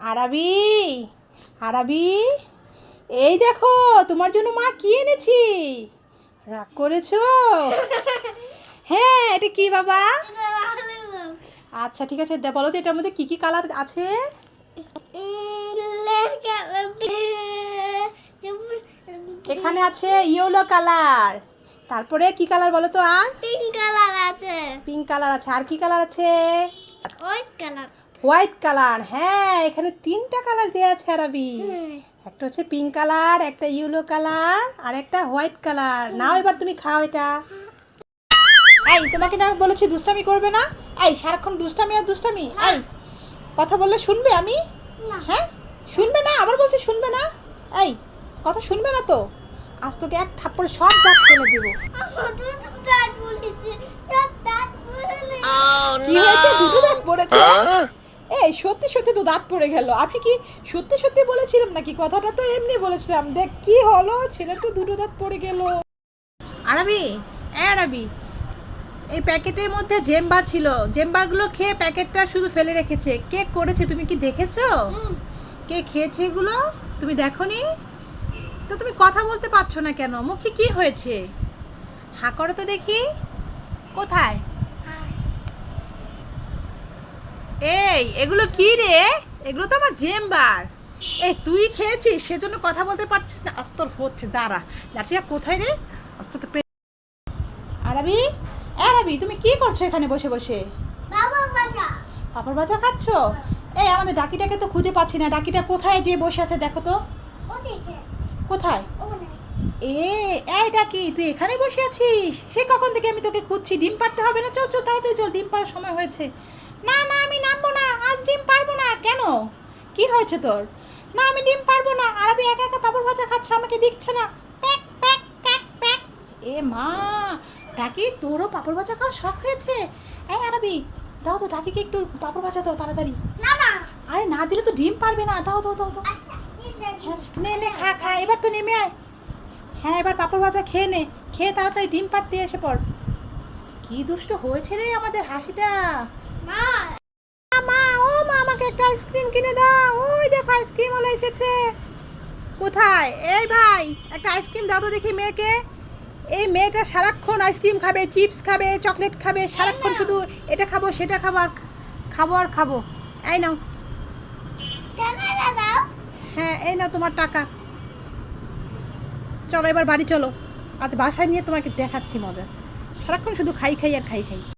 আরাবি আরাবি এই দেখো তোমার জন্য মা কি এনেছি? রাগ করেছ? হ্যাঁ এটা কি বাবা? আচ্ছা ঠিক আছে দে- বলো তো এটার মধ্যে কি কি কালার আছে? এখানে আছে ইয়েলো কালার। তারপরে কি কালার বলো তো আর? পিঙ্ক কালার আছে। পিঙ্ক কালার আছে আর কি কালার আছে? White colour. White colour. হ্যাঁ এখানে তিনটা কালার দেওয়া আছে আরাবি। একটা হচ্ছে পিঙ্ক কালার একটা ইয়েলো কালার আর একটা হোয়াইট কালার। নাও এবার তুমি খাও এটা। এই তোমাকে না বলেছি দুষ্টামি করবে না? এই সারাক্ষণ দুষ্টামি আর দুষ্টামি? এই কথা বললে শুনবে আমি? হ্যাঁ? শুনবে না? আবার বলছি শুনবে না? এই কথা শুনবে না তো? আজ তোকে এক থাপ্পড়ে সব দাঁত ফেলে দেবো। কি হয়েছে? দুটো দাঁত পড়েছে? এই, সত্যি সত্যি তো দাঁত পড়ে গেল। আমি কি সত্যি সত্যি বলেছিলাম নাকি? কথাটা তো এমনি বলেছিলাম। দেখ, কি হলো? ছেলের তো দুটো দাঁত পড়ে গেল। আরবি এ আরবি এই প্যাকেটের মধ্যে জেম্বার ছিল। জেম্বারগুলো খেয়ে প্যাকেটটা শুধু ফেলে রেখেছে। কে করেছে তুমি কি দেখেছ? কে খেয়েছে এগুলো? তুমি দেখোনি? তো তুমি কথা বলতে পারছ না কেন? মুখে কি হয়েছে? হা করো তো দেখি। কোথায়? এই এগুলো কি রে? এগুলো তো আমার জেম্বার এই তুই খেয়েছিস? সেজন্য কথা বলতে পারছিস না। আস্তর হচ্ছে দাঁড়া। লাঠিয়া কোথায় রে? আস্তকে পে আরবি আরবি তুমি কি করছ এখানে বসে বসে? পাপড় ভাজা খাচ্ছ? এই আমাদের ডাকিটাকে তো খুঁজে পাচ্ছি না। ডাকিটা কোথায় যে বসে আছে দেখো তো। কোথায়? এ এই ডাকি তুই এখানে বসে আছিস? সে কখন থেকে আমি তোকে খুঁজছি? ডিম পারতে হবে না? চল চল তাড়াতাড়ি চল ডিম পাড়ার সময় হয়েছে। না না আমি নামবো না আজ ডিম পারব না কেন? কি হয়েছে তোর? না আমি ডিম পারব না আর আমি একা একা পাপড় ভাজা খাচ্ছে আমাকে দিচ্ছে না। প্যাক প্যাক প্যাক প্যাক। এ মা ডাকি তোরও পাপড় ভাজা খাওয়া শখ হয়েছে? এই আরবি দাও তো ডাকিকে একটু পাপড় ভাজা দাও তাড়াতাড়ি। না না। আরে না দিলে তো ডিম পারবে না দাও দাও দাও দাও। আচ্ছা হ্যাঁ, নে নে খা খা এবার তো নেমে আয়। হ্যাঁ এবার পাপড় ভাজা খেয়ে নে খেয়ে তাড়াতাড়ি ডিম পাড়তে এসে পড়। কি দুষ্ট হয়েছে রে আমাদের হাসিটা। মা মা ও মা আমাকে একটা আইসক্রিম কিনে দাও। ওই দেখো আইসক্রিম ওলা এসেছে। কোথায়? এই ভাই একটা আইসক্রিম দাও তো দেখি মেয়েকে। এই মেয়েটা সারাক্ষণ আইসক্রিম খাবে চিপস খাবে চকলেট খাবে সারাক্ষণ শুধু এটা খাব সেটা খাব আর খাব আর খাব। এই নাও। হ্যাঁ এই নাও তোমার টাকা। চলো এবার বাড়ি চলো। আজ বাসায় নিয়ে তোমাকে দেখাচ্ছি মজা। সারাক্ষণ শুধু খাই খাই আর খাই খাই।